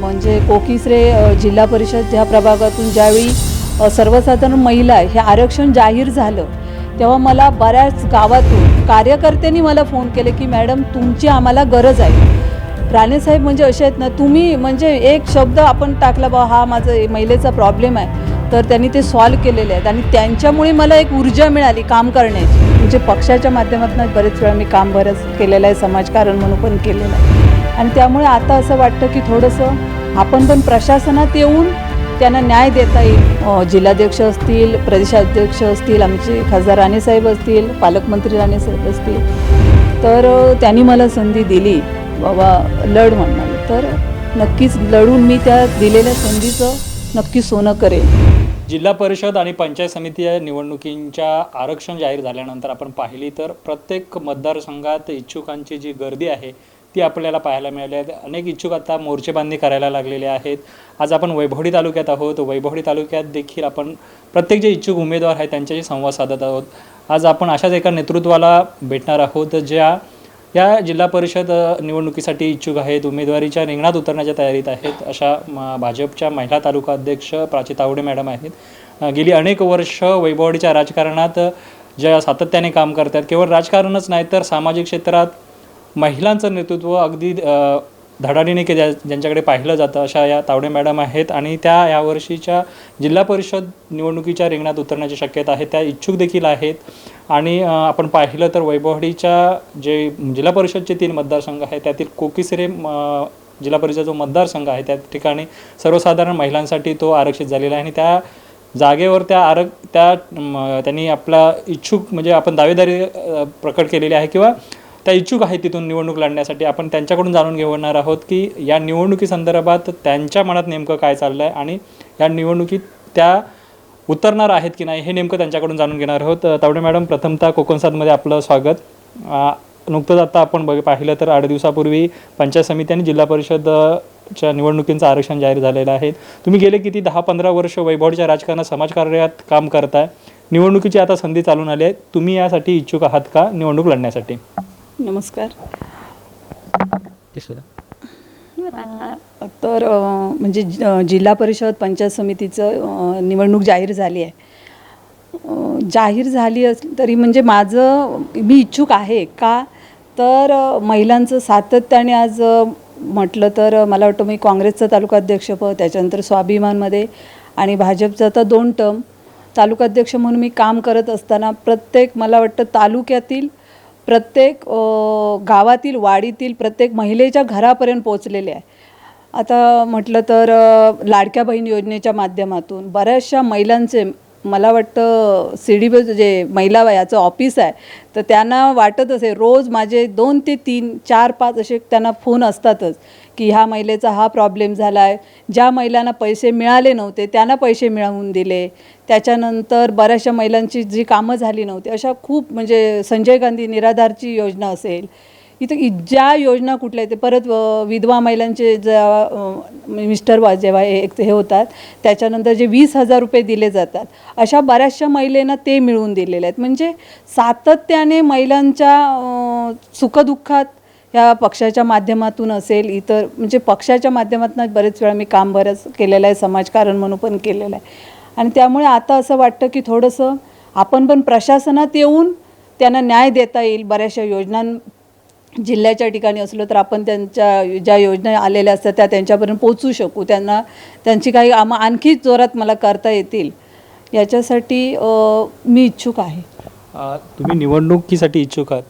म्हणजे कोकिसरे जिल्हा परिषद ह्या प्रभागातून ज्यावेळी सर्वसाधारण महिला हे आरक्षण जाहीर झालं तेव्हा मला बऱ्याच गावातून कार्यकर्त्यांनी मला फोन केले की मॅडम तुमची आम्हाला गरज आहे. राणेसाहेब म्हणजे असे आहेत ना तुम्ही म्हणजे एक शब्द आपण टाकला बा हा माझं महिलेचा प्रॉब्लेम आहे. तर त्यांनी ते सॉल्व केलेले आहेत आणि त्यांच्यामुळे मला एक ऊर्जा मिळाली काम करण्याची. म्हणजे पक्षाच्या माध्यमातून बरेच वेळा मी काम बरंच केलेलं आहे समाजकारण म्हणून पण केलेलं आहे. आणि त्यामुळे आता असं वाटतं की थोडंसं आपण पण प्रशासनात येऊन त्यांना न्याय देता येईल. अ, जिल्हाध्यक्ष असतील प्रदेशाध्यक्ष असतील आमचे खासदार राणेसाहेब असतील पालकमंत्री राणेसाहेब असतील. तर त्यांनी मला संधी दिली. बाबा लढ म्हणून तर नक्कीच लढून मी त्या दिलेल्या संधीचं नक्की सोनं करेन. जिल्हा परिषद आणि पंचायत समिती या निवडणुकींच्या आरक्षण जाहीर झाल्यानंतर आपण पाहिली तर प्रत्येक मतदारसंघात इच्छुकांची जी गर्दी आहे ती आपल्याला पाहायला मिळाली आहे अनेक इच्छुक आता मोर्चेबांधणी करायला लागलेले आहेत. आज आपण वैभवडी तालुक्यात आहोत. वैभवडी तालुक्यात देखील आपण प्रत्येक जे इच्छुक उमेदवार आहेत त्यांच्याशी संवाद साधत आहोत. आज आपण अशाच एका नेतृत्वाला भेटणार आहोत ज्या या जिल्हा परिषद निवडणुकीसाठी इच्छुक आहेत. उमेदवारीच्या रिंगणात उतरण्याच्या तयारीत आहेत. अशा भाजपच्या महिला तालुका अध्यक्ष प्राची तावडे मॅडम आहेत. गेली अनेक वर्ष वैभवडीच्या राजकारणात ज्या सातत्याने काम करतात केवळ राजकारणच नाही तर सामाजिक क्षेत्रात महिलांचं नेतृत्व अगदी धडाडीने के ज्या ज्यांच्याकडे पाहिलं जातं अशा या तावडे मॅडम आहेत आणि त्या यावर्षीच्या जिल्हा परिषद निवडणुकीच्या रिंगणात उतरण्याची शक्यता आहे त्या इच्छुक देखील आहेत. आणि आपण पाहिलं तर वैभवडीच्या जे जिल्हा परिषदचे तीन मतदारसंघ आहेत त्यातील कोकिसरे म, जिल्हा परिषद जो मतदारसंघ आहे त्या ठिकाणी सर्वसाधारण महिलांसाठी तो आरक्षित झालेला आहे आणि त्या जागेवर त्या आरक त्या त्यांनी आपला इच्छुक म्हणजे आपण दावेदारी प्रकट केलेली आहे किंवा त्या इच्छुक आहेत तिथून निवडणूक लढण्यासाठी. आपण त्यांच्याकडून जाणून घेणार आहोत की या निवडणुकीसंदर्भात त्यांच्या मनात नेमकं काय चाललं आहे आणि या निवडणुकीत त्या उतरणार आहेत की नाही हे नेमकं त्यांच्याकडून जाणून घेणार आहोत. तावडे मॅडम प्रथमतः कोकणसादमध्ये आपलं स्वागत. नुकतंच आता आपण बघ पाहिलं तर आठ दिवसापूर्वी पंचायत समिती आणि जिल्हा परिषदच्या निवडणुकींचं आरक्षण जाहीर झालेलं आहे. तुम्ही गेले किती? दहा पंधरा वर्ष वैभवच्या राजकारणात समाजकार्यात काम करताय. निवडणुकीची आता संधी चालून आली आहे. तुम्ही यासाठी इच्छुक आहात का निवडणूक लढण्यासाठी? नमस्कार. तर म्हणजे जिल्हा परिषद पंचायत समितीचं निवडणूक जाहीर झाली आहे. जाहीर झाली अस तरी म्हणजे माझं मी इच्छुक आहे का? तर महिलांचं सातत्याने आज म्हटलं तर मला वाटतं मी काँग्रेसचं तालुका अध्यक्षपद त्याच्यानंतर स्वाभिमानमध्ये आणि भाजपचं तर दोन टर्म तालुका अध्यक्ष म्हणून मी काम करत असताना प्रत्येक मला वाटतं तालुक्यातील प्रत्येक गावातील वाडीतील प्रत्येक महिलेच्या घरापर्यंत पोचलेले आहे. आता म्हटलं तर लाडक्या बहीण योजनेच्या माध्यमातून बऱ्याचशा महिलांचे मला वाटतं सी डी बी जे महिला याचं ऑफिस आहे तर त्यांना वाटत असे रोज माझे दोन ते तीन चार पाच असे त्यांना फोन असतातच की ह्या महिलेचा हा प्रॉब्लेम झाला आहे ज्या महिलांना पैसे मिळाले नव्हते त्यांना पैसे मिळवून दिले. त्याच्यानंतर बऱ्याचशा महिलांची जी कामं झाली नव्हती अशा खूप म्हणजे संजय गांधी निराधारची योजना असेल इथं ज्या योजना कुठल्या आहेत ते परत विधवा महिलांचे जेव्हा म्हणजे मिस्टर वा जेव्हा हे एक हे होतात त्याच्यानंतर जे वीस हजार रुपये दिले जातात अशा बऱ्याचशा महिलेनं ते मिळवून दिलेले आहेत. म्हणजे सातत्याने महिलांच्या सुखदुःखात ह्या पक्षाच्या माध्यमातून असेल इतर म्हणजे पक्षाच्या माध्यमातून बरेच वेळा मी काम बरंच केलेलं आहे समाजकारण म्हणून पण केलेलं आहे. आणि त्यामुळे आता असं वाटतं की थोडंसं आपण पण प्रशासनात येऊन त्यांना न्याय देता येईल बऱ्याचशा योजनां जिल्ह्याच्या ठिकाणी असलो तर आपण त्यांच्या ज्या योजना आलेल्या असतात त्या त्यांच्यापर्यंत पोचू शकू. त्यांना त्यांची काही कामं आणखी जोरात मला करता येतील याच्यासाठी मी इच्छुक आहे. तुम्ही निवडणुकीसाठी इच्छुक आहात.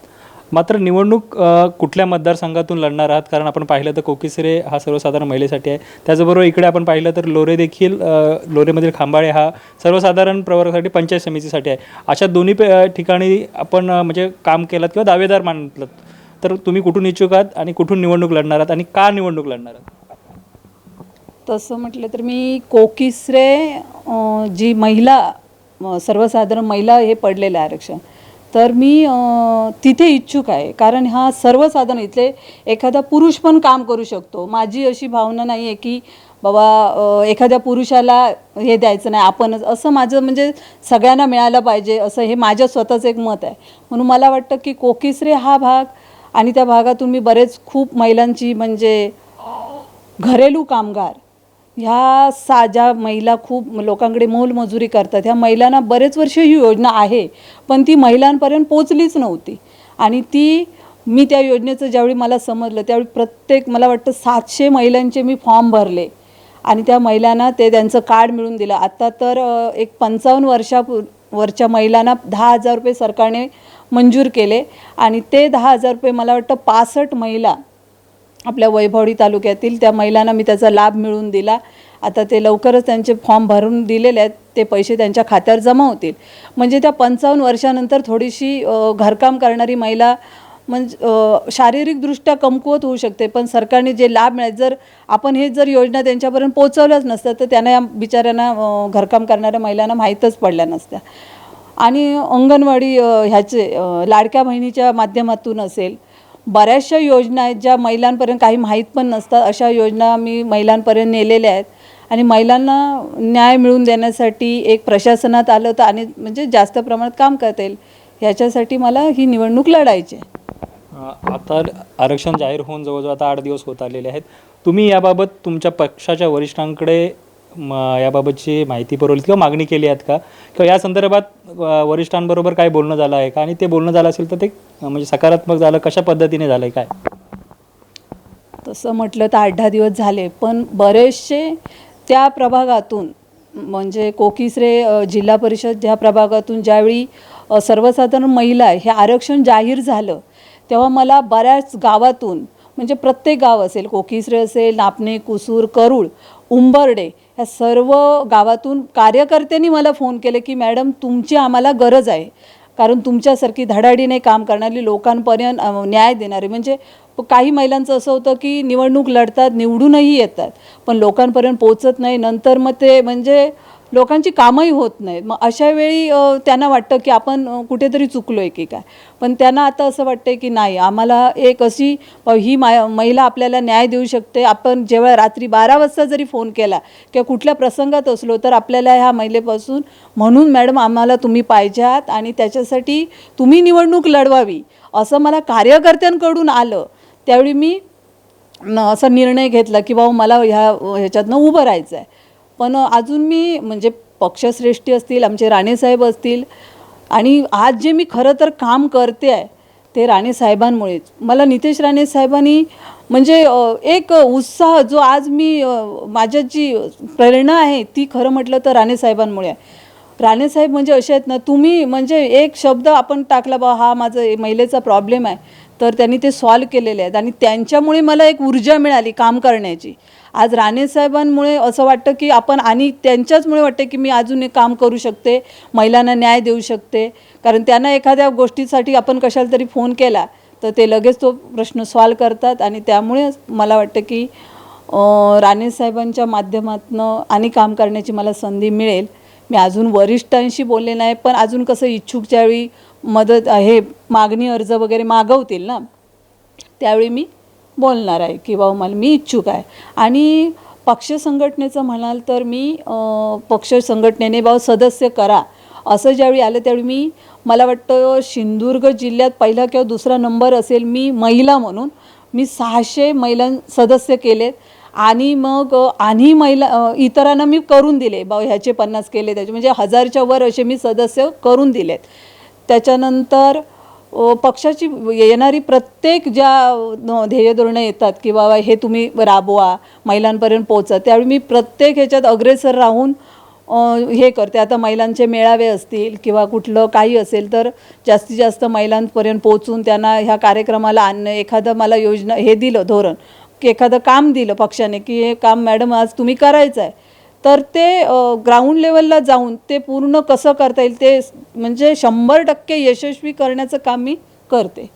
मात्र निवडणूक कुठल्या मतदारसंघातून लढणार आहात? कारण आपण पाहिलं तर कोकिसरे हा सर्वसाधारण महिलेसाठी आहे. त्याचबरोबर इकडे आपण पाहिलं तर लोरे देखील लोरेमधील खांबाळे हा सर्वसाधारण प्रवर्गासाठी पंचायत समितीसाठी आहे. अशा दोन्ही ठिकाणी आपण म्हणजे काम केलं किंवा दावेदार मानलं तर तुम्ही कुठून इच्छुक आहात आणि कुठून निवडणूक लढणार आहात आणि का निवडणूक लढणार आहात? तसं म्हटलं तर मी कोकिसरे जी महिला सर्वसाधारण महिला हे पडलेलं आहे आरक्षण. तर मी तिथे इच्छुक आहे. कारण हा सर्वसाधारण इथले एखादा पुरुष पण काम करू शकतो. माझी अशी भावना नाही आहे की बाबा एखाद्या पुरुषाला हे द्यायचं नाही आपणच. असं माझं म्हणजे सगळ्यांना मिळालं पाहिजे. असं हे माझं स्वतःचं एक मत आहे. म्हणून मला वाटतं की कोकिसरे हा भाग आणि त्या भागातून मी बरेच खूप महिलांची म्हणजे घरेलू कामगार ह्या सा ज्या महिला खूप लोकांकडे मोलमजुरी करतात. ह्या महिलांना बरेच वर्ष ही योजना आहे पण ती महिलांपर्यंत पोचलीच नव्हती. आणि ती मी त्या योजनेचं ज्यावेळी मला समजलं त्यावेळी प्रत्येक मला वाटतं सातशे महिलांचे मी फॉर्म भरले. आणि त्या महिलांना ते त्यांचं कार्ड मिळून दिलं. आत्ता तर एक पंचावन्न वर्षापूर वरच्या महिलांना दहा हजार रुपये सरकारने मंजूर केले. आणि ते दहा हजार रुपये मला वाटतं पासष्ट महिला आपल्या वैभवडी तालुक्यातील त्या महिलांना मी त्याचा लाभ मिळवून दिला. आता ते लवकरच त्यांचे फॉर्म भरून दिलेले आहेत. ते पैसे त्यांच्या खात्यावर जमा होतील. म्हणजे त्या पंचावन्न वर्षानंतर थोडीशी घरकाम करणारी महिला म्हणजे शारीरिकदृष्ट्या कमकुवत होऊ शकते. पण सरकारने जे लाभ मिळाले जर आपण हे जर योजना त्यांच्यापर्यंत पोहोचवल्याच नसत्या तर त्यांना या बिचाऱ्यांना घरकाम करणाऱ्या महिलांना माहीतच पडल्या नसत्या. आणि अंगणवाडी ह्याचे लाडक्या बहिणीच्या माध्यमातून असेल बऱ्याचशा योजना आहेत ज्या महिलांपर्यंत काही माहीत पण नसतात. अशा योजना मी महिलांपर्यंत नेलेल्या आहेत. आणि महिलांना न्याय मिळवून देण्यासाठी एक प्रशासनात आलं तर आणि म्हणजे जास्त प्रमाणात काम करता येईल. ह्याच्यासाठी मला ही निवडणूक लढायची आहे. आता आरक्षण जाहीर होऊन जवळजवळ आता आठ दिवस होत आलेले आहेत. तुम्ही याबाबत तुमच्या पक्षाच्या वरिष्ठांकडे म, याबाबतची माहिती पुरवली किंवा मागणी केली आहेत का? किंवा या संदर्भात वरिष्ठांबरोबर काय बोलणं झालं आहे का? आणि ते बोलणं झालं असेल तर ते म्हणजे सकारात्मक झालं कशा पद्धतीने झालं आहे काय? तसं म्हटलं तर आठ दहा दिवस झाले पण बरेचसे त्या प्रभागातून म्हणजे कोकिसरे अ, जिल्हा परिषद ज्या प्रभागातून ज्यावेळी अ, सर्वसाधारण महिला हे आरक्षण जाहीर झालं तेव्हा मला बऱ्याच गावातून म्हणजे प्रत्येक गाव असेल कोकिसरे असेल नापणे कुसूर करूळ उंबर्डे ह्या सर्व गावातून कार्यकर्त्यांनी मला फोन केले की मॅडम तुमची आम्हाला गरज आहे. कारण तुमच्यासारखी धडाडीने काम करणारी लोकांपर्यंत न्याय देणारे. म्हणजे काही महिलांचं असं होतं की निवडणूक लढतात निवडूनही येतात. पण लोकांपर्यंत पोचत नाही. नंतर मग ते म्हणजे लोकांची कामही होत नाहीत मग अशा वेळी त्यांना वाटतं की आपण कुठेतरी चुकलो आहे की काय? पण त्यांना आता असं वाटतं की नाही आम्हाला एक अशी ही मा महिला आपल्याला न्याय देऊ शकते. आपण जेव्हा रात्री बारा वाजता जरी फोन केला किंवा कुठल्या प्रसंगात असलो तर आपल्याला ह्या महिलेपासून म्हणून मॅडम आम्हाला तुम्ही पाहिजे आहात आणि त्याच्यासाठी तुम्ही निवडणूक लढवावी. असं मला कार्यकर्त्यांकडून आलं. त्यावेळी मी न असा निर्णय घेतला की भाऊ मला ह्या ह्याच्यातनं उभं राहायचं आहे पण अजून मी म्हणजे पक्षश्रेष्ठी असतील आमचे राणेसाहेब असतील आणि आज जे मी खरं तर काम करते आहे ते राणे साहेबांमुळेच. मला नितेश राणे साहेबांनी म्हणजे एक उत्साह जो आज मी माझ्या जी प्रेरणा आहे ती खरं म्हटलं तर राणे साहेबांमुळे आहे. राणेसाहेब म्हणजे असे आहेत ना तुम्ही म्हणजे एक शब्द आपण टाकला बा हा माझं महिलेचा प्रॉब्लेम आहे. तर त्यांनी ते सॉल्व केलेले आहेत आणि त्यांच्यामुळे मला एक ऊर्जा मिळाली काम करण्याची. आज राणेसाहेबांमुळे असं वाटतं की आपण आणि त्यांच्याचमुळे वाटतं की मी अजून एक काम करू शकते महिलांना न्याय देऊ शकते. कारण त्यांना एखाद्या गोष्टीसाठी आपण कशाला तरी फोन केला तर ते लगेच तो प्रश्न सॉल्व करतात आणि त्यामुळे मला वाटतं की राणेसाहेबांच्या माध्यमातनं आणि काम करण्याची मला संधी मिळेल. मी अजून वरिष्ठांशी बोलले नाही पण अजून कसं इच्छुकच्या वेळी मदत हे मागणी अर्ज वगैरे मागवतील ना त्यावेळी मी बोलणार आहे की मला मी इच्छुक आहे. आणि पक्ष संघटनेचं म्हणाल तर मी पक्ष संघटनेने बाबा सदस्य करा. असं ज्यावेळी आलं त्यावेळी मी मला वाटतं सिंधुदुर्ग जिल्ह्यात पहिला किंवा दुसरा नंबर असेल मी महिला म्हणून. मी सहाशे महिलां सदस्य केलेत. आणि मग आणि महिला इतरांना मी करून दिले. बा ह्याचे पन्नास केले त्याचे म्हणजे हजारच्या वर असे मी सदस्य करून दिलेत. त्याच्यानंतर पक्षाची येणारी प्रत्येक ज्या अ, ध्येय धोरणं येतात की बाबा हे तुम्ही राबवा महिलांपर्यंत पोचा त्यावेळी मी प्रत्येक ह्याच्यात अग्रेसर राहून हे करते. आता महिलांचे मेळावे असतील किंवा कुठलं काही असेल तर जास्तीत जास्त महिलांपर्यंत पोचून त्यांना ह्या कार्यक्रमाला आणणं एखादं मला योजना हे दिलं धोरण की एखादं काम दिलं पक्षाने की हे काम मॅडम आज तुम्ही करायचं आहे तर ते ग्राउंड लेवलला जाऊन ते पूर्ण कसं करता येईल ते म्हणजे शंभर टक्के यशस्वी करण्याचं काम मी करते.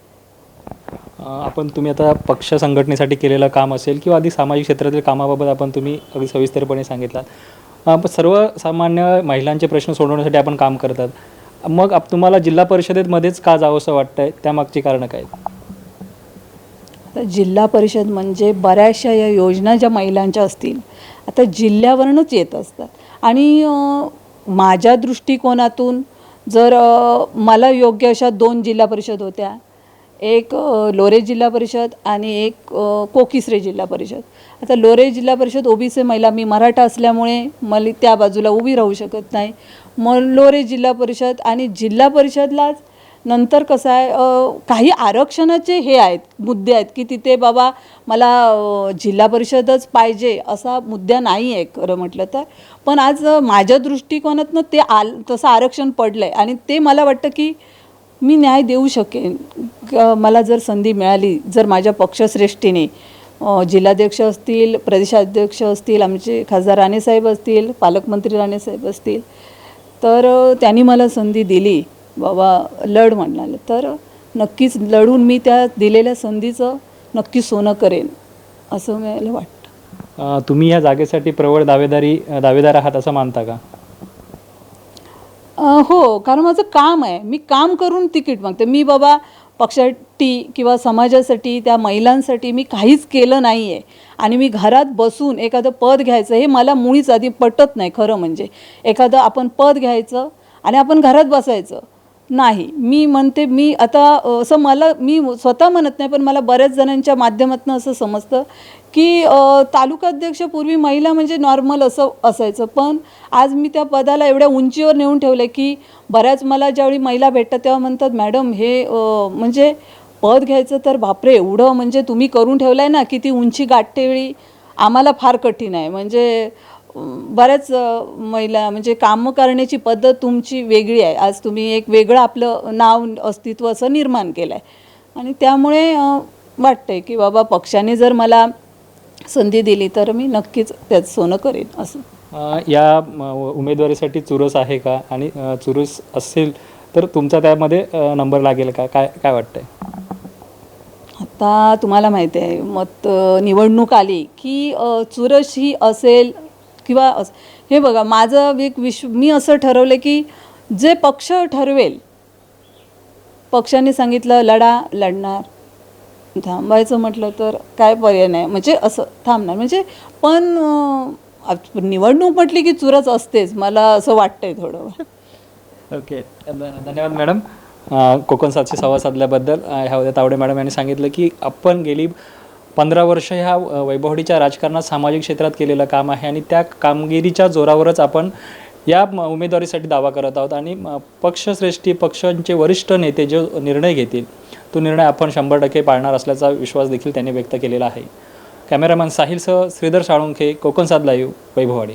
आपण तुम्ही आता पक्ष संघटनेसाठी केलेलं काम असेल किंवा आधी सामाजिक क्षेत्रातील कामाबाबत आपण तुम्ही अगदी सविस्तरपणे सांगितलात. सर्वसामान्य महिलांचे प्रश्न सोडवण्यासाठी आपण काम करतात. मग आप तुम्हाला जिल्हा परिषदेमध्येच का जावंसं वाटतंय? त्यामागची कारणं काय? आता जिल्हा परिषद म्हणजे बऱ्याचशा या योजना ज्या महिलांच्या असतील आता जिल्ह्यावरूनच येत असतात. आणि माझ्या दृष्टिकोनातून जर मला योग्य अशा दोन जिल्हा परिषद होत्या. एक लोरे जिल्हा परिषद आणि एक कोकिसरे जिल्हा परिषद. आता लोरे जिल्हा परिषद ओबीसी महिला मी मराठा असल्यामुळे मला त्या बाजूला उभी राहू शकत नाही. मग लोरे जिल्हा परिषद आणि जिल्हा परिषदलाच नंतर कसं आहे काही आरक्षणाचे हे आहेत मुद्दे आहेत की तिथे बाबा मला जिल्हा परिषदच पाहिजे असा मुद्दा नाही आहे खरं म्हटलं तर. पण आज माझ्या दृष्टिकोनातनं ते आल तसं आरक्षण पडलं आहे आणि ते मला वाटतं की मी न्याय देऊ शकेन. मला जर संधी मिळाली जर माझ्या पक्षश्रेष्ठीने जिल्हाध्यक्ष असतील प्रदेशाध्यक्ष असतील आमचे खासदार राणेसाहेब असतील पालकमंत्री राणेसाहेब असतील तर त्यांनी मला संधी दिली. बाबा लढ म्हणाले. तर नक्कीच लढून मी त्या दिलेल्या संधीचं नक्की सोनं करेन असं मला वाटतं. तुम्ही या जागेसाठी प्रबळ दावेदारी दावेदार आहात असं मानता का? अ, हो कारण माझं काम आहे. मी काम करून तिकीट मागते. मी बाबा पक्षासाठी किंवा समाजासाठी त्या महिलांसाठी मी काहीच केलं नाही आहे आणि मी घरात बसून एखादं पद घ्यायचं हे मला मुळीच आधी पटत नाही खरं म्हणजे. एखादं आपण पद घ्यायचं आणि आपण घरात बसायचं. नाही. मी म्हणते मी आता असं मला मी स्वतः म्हणत नाही पण मला बऱ्याच जणांच्या माध्यमातून असं समजतं की अ, तालुकाध्यक्ष पूर्वी महिला म्हणजे नॉर्मल असं असायचं. पण आज मी त्या पदाला एवढ्या उंचीवर नेऊन ठेवलं की बऱ्याच मला ज्यावेळी महिला भेटतात तेव्हा म्हणतात मॅडम हे म्हणजे पद घ्यायचं तर बापरे एवढं म्हणजे तुम्ही करून ठेवलं आहे ना की ती उंची गाठतेवेळी आम्हाला फार कठीण आहे. म्हणजे बऱ्याच महिला म्हणजे कामं करण्याची पद्धत तुमची वेगळी आहे. आज तुम्ही एक वेगळं आपलं नाव अस्तित्व असं निर्माण केलं आहे आणि त्यामुळे वाटतंय की बाबा पक्षाने जर मला संधी दिली तर मी नक्कीच त्यात सोनं करेन असं. या उमेदवारीसाठी चुरस आहे का? आणि चुरस असेल तर तुमचा त्यामध्ये नंबर लागेल का? काय काय वाटतंय? आता तुम्हाला माहिती आहे मत निवडणूक आली की चुरस ही असेल किंवा हे बघा माझं एक विश्व मी असं ठरवलं की जे पक्ष ठरवेल पक्षाने सांगितलं लढा लढणार. थांबायचं म्हटलं तर काय पर्याय नाही. म्हणजे असं थांबणार. म्हणजे पण निवडणूक म्हटली की चुरच असतेच. मला असं वाटतंय थोडं. ओके. धन्यवाद मॅडम. कोकण सातशे संवाद साधल्याबद्दल ह्या होत्या तावडे मॅडम यांनी सांगितलं की आपण गेली पंधरा वर्ष ह्या वैभवडीच्या राजकारणात सामाजिक क्षेत्रात केलेलं काम आहे आणि त्या कामगिरीच्या जोरावरच आपण या उमेदवारीसाठी दावा करत आहोत. आणि पक्षश्रेष्ठी पक्षांचे वरिष्ठ नेते जो निर्णय घेतील तो निर्णय आपण शंभर टक्के पाळणार असल्याचा विश्वास देखील त्यांनी व्यक्त केलेला आहे. कॅमेरामॅन साहिलसह श्रीधर साळुंखे कोकणसाद लाईव्ह वैभववाडी.